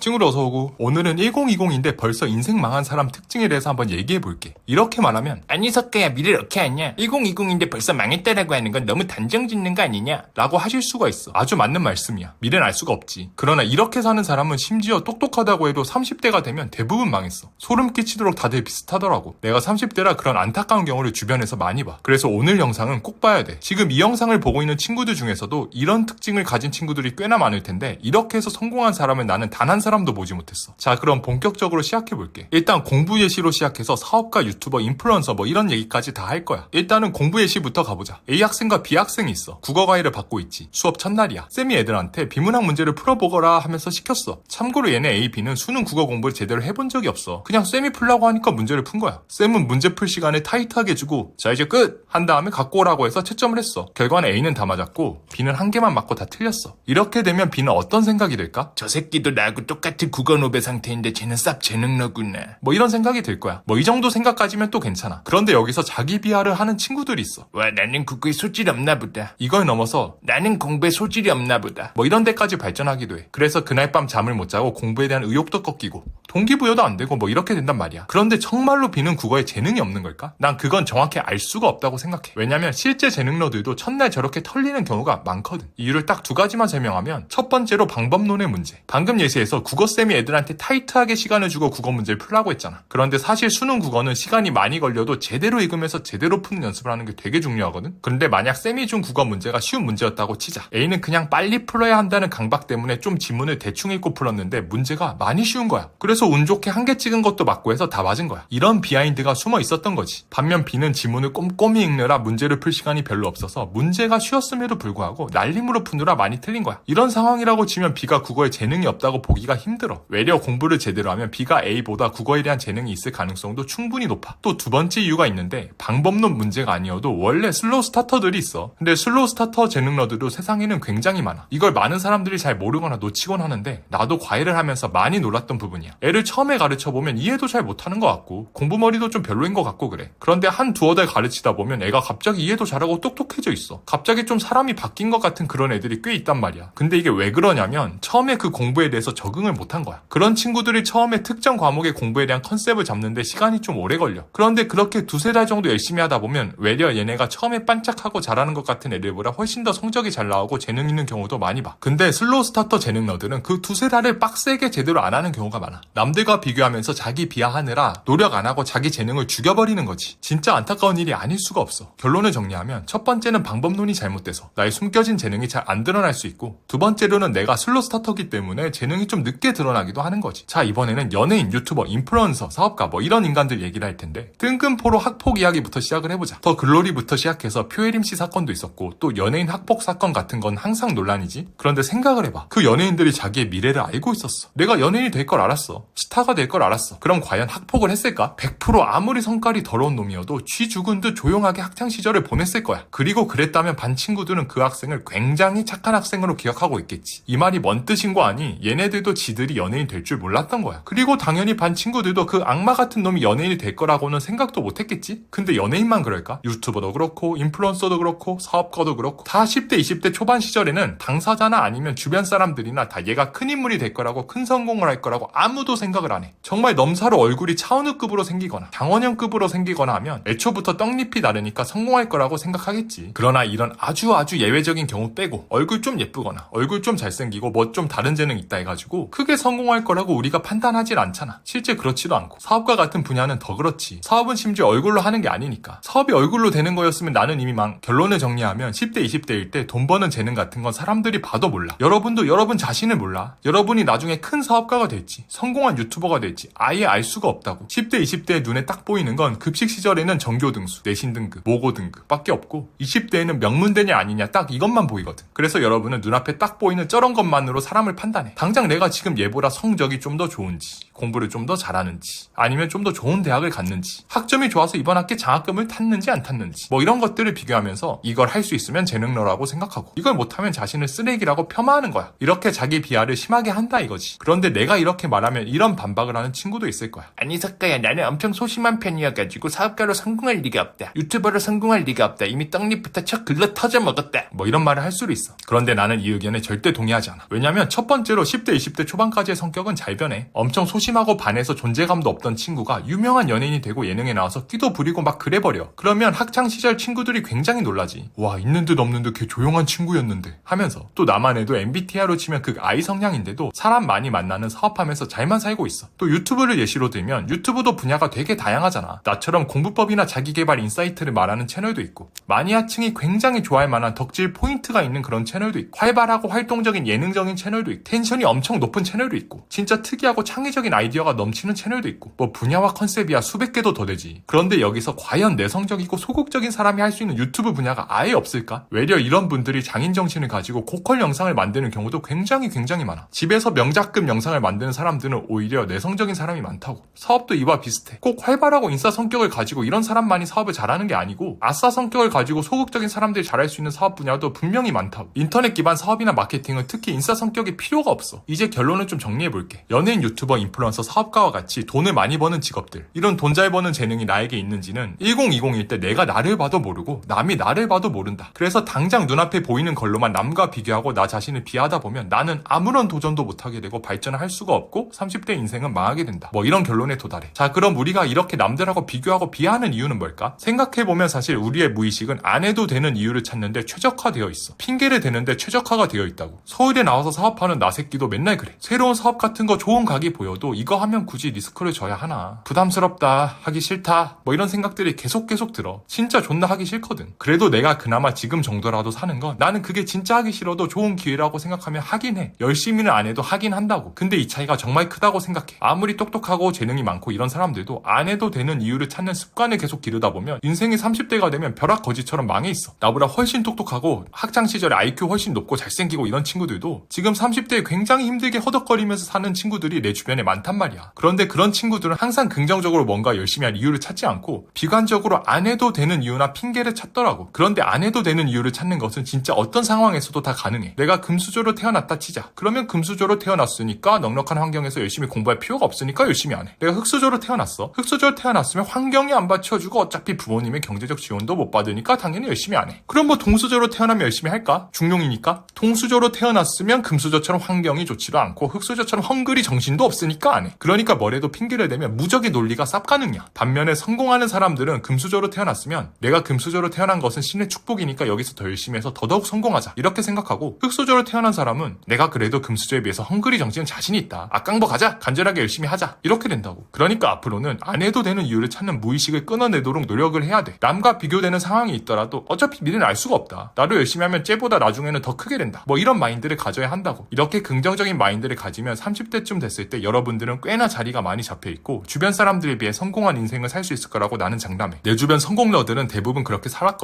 친구들 어서 오고. 오늘은 1020인데 벌써 인생 망한 사람 특징에 대해서 한번 얘기해 볼게. 이렇게 말하면 아니 석가야 미래를 어떻게 아냐? 1020인데 벌써 망했다라고 하는 건 너무 단정 짓는 거 아니냐? 라고 하실 수가 있어. 아주 맞는 말씀이야. 미래는 알 수가 없지. 그러나 이렇게 사는 사람은 심지어 똑똑하다고 해도 30대가 되면 대부분 망했어. 소름 끼치도록 다들 비슷하더라고. 내가 30대라 그런 안타까운 경우를 주변에서 많이 봐. 그래서 오늘 영상은 꼭 봐야 돼. 지금 이 영상을 보고 있는 친구들 중에서도 이런 특징을 가진 친구들이 꽤나 많을 텐데 이렇게 해서 성공한 사람은 나는 단 한 사람 도 보지 못했어. 자 그럼 본격적으로 시작해 볼게. 일단 공부 예시로 시작해서 사업가 유튜버 인플루언서 뭐 이런 얘기까지 다 할 거야. 일단은 공부 예시부터 가보자. A 학생과 B 학생이 있어. 국어 과외를 받고 있지. 수업 첫날이야. 쌤이 애들한테 비문학 문제를 풀어보거라 하면서 시켰어. 참고로 얘네 A, B는 수능 국어 공부를 제대로 해본 적이 없어. 그냥 쌤이 풀라고 하니까 문제를 푼 거야. 쌤은 문제 풀 시간을 타이트하게 주고 자 이제 끝! 한 다음에 갖고 오라고 해서 채점을 했어. 결과는 A는 다 맞았고 B는 한 개만 맞고 다 틀렸어. 이렇게 되면 B는 어떤 생각이 들까? 저 새끼도 나하고 똑 같은 국어 노배 상태인데 쟤는 쌉 재능러구나 뭐 이런 생각이 들 거야. 뭐 이 정도 생각까지면 또 괜찮아. 그런데 여기서 자기 비하를 하는 친구들이 있어. 와 나는 국어에 소질이 없나 보다. 이걸 넘어서 나는 공부에 소질이 없나 보다. 뭐 이런 데까지 발전하기도 해. 그래서 그날 밤 잠을 못 자고 공부에 대한 의욕도 꺾이고 동기부여도 안 되고 뭐 이렇게 된단 말이야. 그런데 정말로 비는 국어에 재능이 없는 걸까? 난 그건 정확히 알 수가 없다고 생각해. 왜냐면 실제 재능러들도 첫날 저렇게 털리는 경우가 많거든. 이유를 딱 두 가지만 설명하면 첫 번째로 방법론의 문제. 방금 예시에서 국어쌤이 애들한테 타이트하게 시간을 주고 국어 문제를 풀라고 했잖아. 그런데 사실 수능 국어는 시간이 많이 걸려도 제대로 읽으면서 제대로 푸는 연습을 하는 게 되게 중요하거든. 그런데 만약 쌤이 준 국어 문제가 쉬운 문제였다고 치자. A는 그냥 빨리 풀어야 한다는 강박 때문에 좀 지문을 대충 읽고 풀었는데 문제가 많이 쉬운 거야. 그래서 운 좋게 한 개 찍은 것도 맞고 해서 다 맞은 거야. 이런 비하인드가 숨어 있었던 거지. 반면 B는 지문을 꼼꼼히 읽느라 문제를 풀 시간이 별로 없어서 문제가 쉬웠음에도 불구하고 날림으로 푸느라 많이 틀린 거야. 이런 상황이라고 치면 B가 국어에 재능이 없다고 보기가 힘들어. 외려 공부를 제대로 하면 B가 A보다 국어에 대한 재능이 있을 가능성도 충분히 높아. 또 두 번째 이유가 있는데 방법론 문제가 아니어도 원래 슬로우 스타터들이 있어. 근데 슬로우 스타터 재능러들도 세상에는 굉장히 많아. 이걸 많은 사람들이 잘 모르거나 놓치곤 하는데 나도 과외를 하면서 많이 놀랐던 부분이야. 애를 처음에 가르쳐 보면 이해도 잘 못하는 것 같고 공부머리도 좀 별로인 것 같고 그래. 그런데 한 두어 달 가르치다 보면 애가 갑자기 이해도 잘하고 똑똑해져 있어. 갑자기 좀 사람이 바뀐 것 같은 그런 애들이 꽤 있단 말이야. 근데 이게 왜 그러냐면 처음에 그 공부에 대해서 적응을 못한 거야. 그런 친구들이 처음에 특정 과목의 공부에 대한 컨셉을 잡는데 시간이 좀 오래 걸려. 그런데 그렇게 두세 달 정도 열심히 하다 보면 외려 얘네가 처음에 반짝하고 잘하는 것 같은 애들보다 훨씬 더 성적이 잘 나오고 재능 있는 경우도 많이 봐. 근데 슬로우 스타터 재능 너들은 그 두세 달을 빡세게 제대로 안 하는 경우가 많아. 남들과 비교하면서 자기 비하하느라 노력 안 하고 자기 재능을 죽여버리는 거지. 진짜 안타까운 일이 아닐 수가 없어. 결론을 정리하면 첫 번째는 방법론이 잘못돼서 나의 숨겨진 재능이 잘 안 드러날 수 있고 두 번째로는 내가 슬로우 스타터기 때문에 재능이 좀 늦게 드러나기도 하는 거지. 자 이번에는 연예인, 유튜버, 인플루언서, 사업가 뭐 이런 인간들 얘기를 할 텐데 뜬금포로 학폭 이야기부터 시작을 해보자. 더 글로리부터 시작해서 표혜림 씨 사건도 있었고 또 연예인 학폭 사건 같은 건 항상 논란이지. 그런데 생각을 해봐. 그 연예인들이 자기의 미래를 알고 있었어. 내가 연예인이 될 걸 알았어. 스타가 될 걸 알았어. 그럼 과연 학폭을 했을까? 100% 아무리 성깔이 더러운 놈이어도 쥐 죽은 듯 조용하게 학창 시절을 보냈을 거야. 그리고 그랬다면 반 친구들은 그 학생을 굉장히 착한 학생으로 기억하고 있겠지. 이 말이 뭔 뜻인 거 아니? 얘네들도 지들이 연예인 될 줄 몰랐던 거야. 그리고 당연히 반 친구들도 그 악마 같은 놈이 연예인이 될 거라고는 생각도 못 했겠지? 근데 연예인만 그럴까? 유튜버도 그렇고, 인플루언서도 그렇고, 사업가도 그렇고, 다 10대, 20대 초반 시절에는 당사자나 아니면 주변 사람들이나 다 얘가 큰 인물이 될 거라고, 큰 성공을 할 거라고 아무도 생각을 안 해. 정말 넘사로 얼굴이 차은우급으로 생기거나, 장원영급으로 생기거나 하면 애초부터 떡잎이 나르니까 성공할 거라고 생각하겠지. 그러나 이런 아주 아주 예외적인 경우 빼고, 얼굴 좀 예쁘거나, 얼굴 좀 잘생기고, 뭐 좀 다른 재능 있다 해가지고, 크게 성공할 거라고 우리가 판단하질 않잖아. 실제 그렇지도 않고. 사업가 같은 분야는 더 그렇지. 사업은 심지어 얼굴로 하는 게 아니니까. 사업이 얼굴로 되는 거였으면 나는 이미 망. 결론을 정리하면 10대, 20대일 때 돈 버는 재능 같은 건 사람들이 봐도 몰라. 여러분도 여러분 자신을 몰라. 여러분이 나중에 큰 사업가가 될지, 성공 한 유튜버가 될지 아예 알 수가 없다고. 10대, 20대의 눈에 딱 보이는 건 급식 시절에는 전교 등수, 내신 등급, 모고 등급 밖에 없고 20대에는 명문대냐 아니냐 딱 이것만 보이거든. 그래서 여러분은 눈앞에 딱 보이는 저런 것만으로 사람을 판단해. 당장 내가 지금 얘보다 성적이 좀 더 좋은지, 공부를 좀 더 잘하는지, 아니면 좀 더 좋은 대학을 갔는지, 학점이 좋아서 이번 학기 장학금을 탔는지 안 탔는지, 뭐 이런 것들을 비교하면서 이걸 할 수 있으면 재능러라고 생각하고, 이걸 못하면 자신을 쓰레기라고 폄하하는 거야. 이렇게 자기 비하를 심하게 한다 이거지. 그런데 내가 이렇게 말하면 이런 반박을 하는 친구도 있을 거야. 아니 석가야 나는 엄청 소심한 편이어가지고 사업가로 성공할 리가 없다. 유튜버로 성공할 리가 없다. 이미 떡잎부터 척 글러 터져 먹었다. 뭐 이런 말을 할 수도 있어. 그런데 나는 이 의견에 절대 동의하지 않아. 왜냐면 첫 번째로 10대, 20대 초반까지의 성격은 잘 변해. 엄청 소심하고 반해서 존재감도 없던 친구가 유명한 연예인이 되고 예능에 나와서 끼도 부리고 막 그래버려. 그러면 학창 시절 친구들이 굉장히 놀라지. 와, 있는 듯 없는 듯 걔 조용한 친구였는데. 하면서 또 나만 해도 MBTI로 치면 그 아이 성향인데도 사람 많이 만나는 사업하면서 잘만 살고 있어. 또 유튜브를 예시로 들면 유튜브도 분야가 되게 다양하잖아. 나처럼 공부법이나 자기개발 인사이트를 말하는 채널도 있고 마니아층이 굉장히 좋아할 만한 덕질 포인트가 있는 그런 채널도 있고 활발하고 활동적인 예능적인 채널도 있고 텐션이 엄청 높은 채널도 있고 진짜 특이하고 창의적인 아이디어가 넘치는 채널도 있고 뭐 분야와 컨셉이야 수백 개도 더 되지. 그런데 여기서 과연 내성적이고 소극적인 사람이 할 수 있는 유튜브 분야가 아예 없을까? 외려 이런 분들이 장인 정신을 가지고 고퀄 영상을 만드는 경우도 굉장히 굉장히 많아. 집에서 명작급 영상을 만드는 사람들은 오히려 내성적인 사람이 많다고. 사업도 이와 비슷해. 꼭 활발하고 인싸 성격을 가지고 이런 사람만이 사업을 잘하는 게 아니고 아싸 성격을 가지고 소극적인 사람들이 잘할 수 있는 사업 분야도 분명히 많다고. 인터넷 기반 사업이나 마케팅은 특히 인싸 성격이 필요가 없어. 이제 결론을 좀 정리해 볼게. 연예인, 유튜버, 인플루언서, 사업가와 같이 돈을 많이 버는 직업들. 이런 돈 잘 버는 재능이 나에게 있는지는 1020일 때 내가 나를 봐도 모르고 남이 나를 봐도 모른다. 그래서 당장 눈앞에 보이는 걸로만 남과 비교하고 나 자신을 비하다 보면 나는 아무런 도전도 못하게 되고 발전을 할 수가 없고 30대 인생은 망하게 된다. 뭐 이런 결론에 도달해. 자, 그럼 우리가 이렇게 남들하고 비교하고 비하하는 이유는 뭘까? 생각해보면 사실 우리의 무의식은 안 해도 되는 이유를 찾는데 최적화되어 있어. 핑계를 대는데 최적화가 되어 있다고. 서울에 나와서 사업하는 나 새끼도 맨날 그래. 새로운 사업 같은 거 좋은 각이 보여도 이거 하면 굳이 리스크를 져야 하나. 부담스럽다. 하기 싫다. 뭐 이런 생각들이 계속 계속 들어. 진짜 존나 하기 싫거든. 그래도 내가 그나마 지금 정도라도 사는 건 나는 그게 진짜 하기 싫어도 좋은 기회라고 생각하면 하긴 해. 열심히는 안 해도 하긴 한다고. 근데 이 차이가 정말 크다고 생각해. 아무리 똑똑하고 재능이 많고 이런 사람들도 안 해도 되는 이유를 찾는 습관을 계속 기르다 보면 인생이 30대가 되면 벼락 거지처럼 망해 있어. 나보다 훨씬 똑똑하고 학창 시절에 IQ 훨씬 높고 잘생기고 이런 친구들도 지금 30대에 굉장히 힘들게 허덕거리면서 사는 친구들이 내 주변에 많단 말이야. 그런데 그런 친구들은 항상 긍정적으로 뭔가 열심히 할 이유를 찾지 않고 비관적으로 안 해도 되는 이유나 핑계를 찾더라고. 그런데 안 해도 되는 이유를 찾는 것은 진짜 어떤 상황에서도 다 가능해. 내가 금수저로 태어났다 치자. 그러면 금수저로 태어났으니까 넉넉한 환경에서 열심히 공부할 필요가 없으니까 열심히 안 해. 내가 흑수저로 태어났어. 흑수저로 태어났으면 환경이 안 받쳐주고 어차피 부모님의 경제적 지원도 못 받으니까 당연히 열심히 안 해. 그럼 뭐 동수저로 태어나면 열심히 할까? 중용이니까? 동수저로 태어났으면 금수저처럼 환경이 좋지도 않고 흑수저처럼 헝그리 정신도 없으니까 안 해. 그러니까 뭐래도 핑계를 대면 무적의 논리가 쌉가능이야. 반면에 성공하는 사람들은 금수저로 태어났으면 내가 금수저로 태어난 것은 신의 축복이니까 여기서 더 열심히 해서 더더욱 성공하자. 이렇게 생각하고 흑수저로 태어난 사람은 내가 그래도 금수저에 비해서 헝그리 정신은 자신이 있다. 악강버 가 자. 간절하게 열심히 하자. 이렇게 된다고. 그러니까 앞으로는 안 해도 되는 이유를 찾는 무의식을 끊어내도록 노력을 해야 돼. 남과 비교되는 상황이 있더라도 어차피 미래는 알 수가 없다. 나도 열심히 하면 쟤보다 나중에는 더 크게 된다. 뭐 이런 마인드를 가져야 한다고. 이렇게 긍정적인 마인드를 가지면 30대쯤 됐을 때 여러분들은 꽤나 자리가 많이 잡혀 있고 주변 사람들에 비해 성공한 인생을 살 수 있을 거라고 나는 장담해. 내 주변 성공러들은 대부분 그렇게 살았거든.